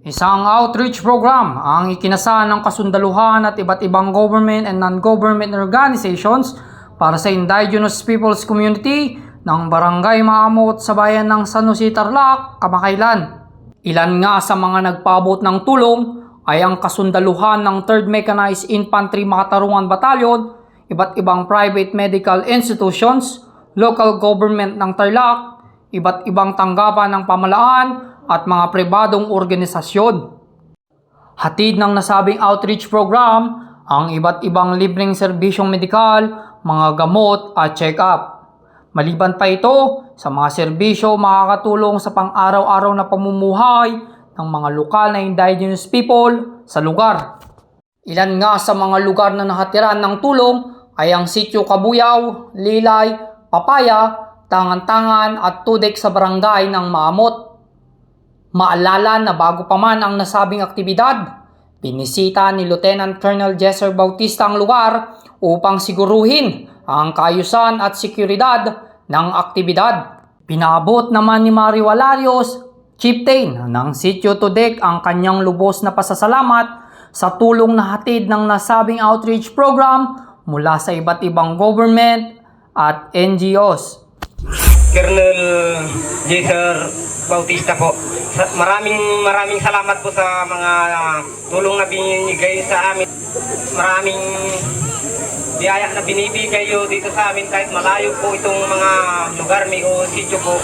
Isang outreach program ang ikinasa ng kasundaluhan at iba't ibang government and non-government organizations para sa indigenous peoples community ng Barangay Maamot sa bayan ng San Jose Tarlac, Kamakailan. Ilan nga sa mga nagpaabot ng tulong ay ang kasundaluhan ng 3rd Mechanized Infantry Makatarungan Battalion, iba't ibang private medical institutions, local government ng Tarlac, iba't ibang tanggapan ng pamalaan at mga pribadong organisasyon. Hatid ng nasabing outreach program ang iba't ibang libreng serbisyong medikal, mga gamot at check-up. Maliban pa ito sa mga serbisyo makakatulong sa pang-araw-araw na pamumuhay ng mga lokal na indigenous people sa lugar. Ilan nga sa mga lugar na nahatiran ng tulong ay ang Sitio Kabuyaw, Lilay, Papaya, Tangan-Tangan at Tudek sa barangay ng Maamot. Maalala na bago pa man ang nasabing aktibidad, binisita ni Lieutenant Colonel Jesser Bautista ang lugar upang siguruhin ang kaayusan at seguridad ng aktibidad. Pinaabot naman ni Mario Valarios, Chieftain ng Sitio Tudek ang kanyang lubos na pasasalamat sa tulong na hatid ng nasabing outreach program mula sa iba't ibang government at NGOs. Colonel Jaser Bautista po. Maraming maraming salamat po sa mga ah, tulong na binigay sa amin. Maraming biyaya na binibigay dito sa amin kahit malayo po itong mga lugar may o sityo po.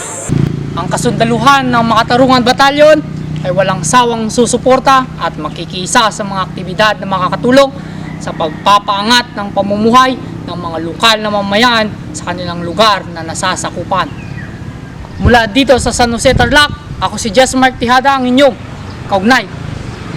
Ang kasundaluhan ng Makatarungan Batalyon ay walang sawang susuporta at makikisa sa mga aktibidad na makakatulong sa pagpapaangat ng pamumuhay ng mga lokal na mamayan sa kanilang lugar na nasasakupan. Mula dito sa San Jose Tarlac, ako si Jess Mark Tihada ang inyong kaugnay